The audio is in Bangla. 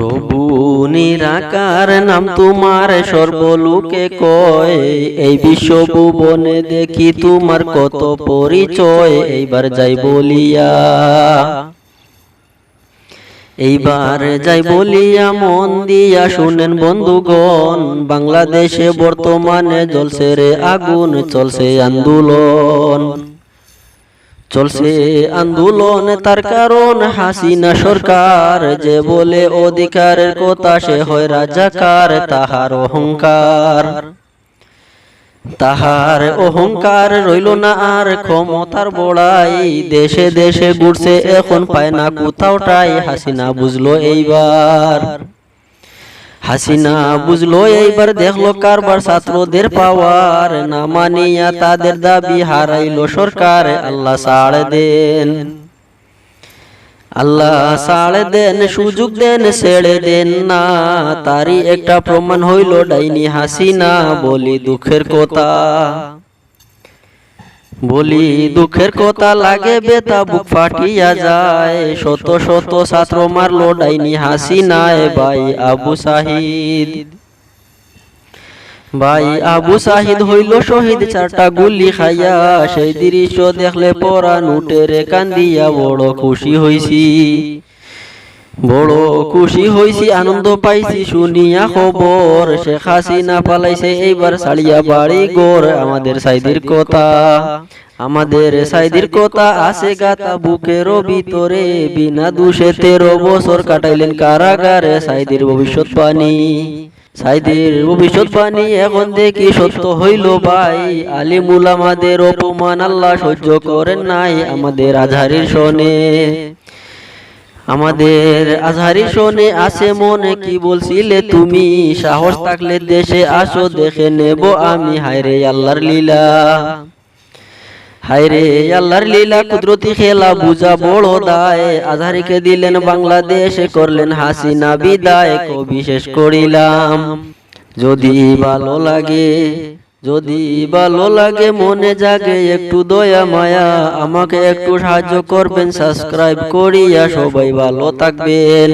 প্রভু নিরাকার নাম তোমার সর্বলোকে কয়। এই বিশ্ব ভুবনে দেখি তোমার কত পরিচয়। এইবার যাই বলিয়া, এইবার যাই বলিয়া মন দিয়া শুনেন বন্ধুগণ, বাংলাদেশে বর্তমানে জ্বলছে রে আগুন, চলছে আন্দোলন। চলছে আন্দোলন, তার কারণ হাসিনা সরকার যে বলে অধিকারের কথা, সে হয় রাজাকার, তাহার অহংকার। তাহার অহংকার রইল না আর ক্ষমতার বড়াই, দেশে দেশে ঘুরছে, এখন পায় না কোথাও টাই, হাসিনা বুঝলো এইবার। হাসিনা বুঝলো এইবার দেখল কারবার ছাত্রদের পাওয়ার। না মানিয়া তাদের দাবি হারাইলো সরকার। আল্লাহ সাড় দেন। আল্লাহ সাড়ে দেন সুযোগ দেন ছেড়ে দেন। না। তারই একটা প্রমাণ হইল ডাইনি হাসিনা। বলি দুঃখের কথা। বলি দুঃখের কথা লাগে বেতা বুক ফাটিয়া যায়। শত শত ছাত্র মারলো ডাইনি হাসিনায় ভাই আবু সাহিদ। ভাই আবু সাহিদ হইল শহীদ চারটা গুলি খাইয়া। সেই দৃশ্য দেখলে পরা নুটেরে কান্দিয়া বড় খুশি হইছি। বড় খুশি হইছি, আনন্দ পাইছি, শুনিয়া খবর। শেখ হাসিনা পালাইছে, এইবার সালিয়া বাড়ি গোর আমাদের সাইদির কথা, আমাদের সাইদির কথা আছে গাতা বুকের ভিতরে। বিনা দোষে তেরো বছর কাটাইলেন কারাগারে। সাইদির ভবিষ্যৎ পানি সাইদের ভবিষ্যৎ পানি এখন দেখি সত্য হইল ভাই। আলিমুল আমাদের অপমান, আল্লাহ সহ্য করেন নাই আমাদের আধারের শোনে। আমাদের আজহারি শোনে আছে মনে কি বলছিলে তুমি? সাহস থাকলে দেশে আসো, দেখে নেব আমি। হায়রে আল্লাহর লীলা। হায়রে আল্লাহর লীলা, কুদরতি খেলা, বুঝা বড় দায়। আজহারিকে দিলেন বাংলাদেশ, করলেন হাসিনা বিদায়। কবি শেষ করিলাম, যদি ভালো লাগে। যদি ভালো লাগে, মনে জাগে, একটু দয়া, মায়া, আমাকে একটু সাহায্য করবেন সাবস্ক্রাইব করিয়া সবাই ভালো থাকবেন।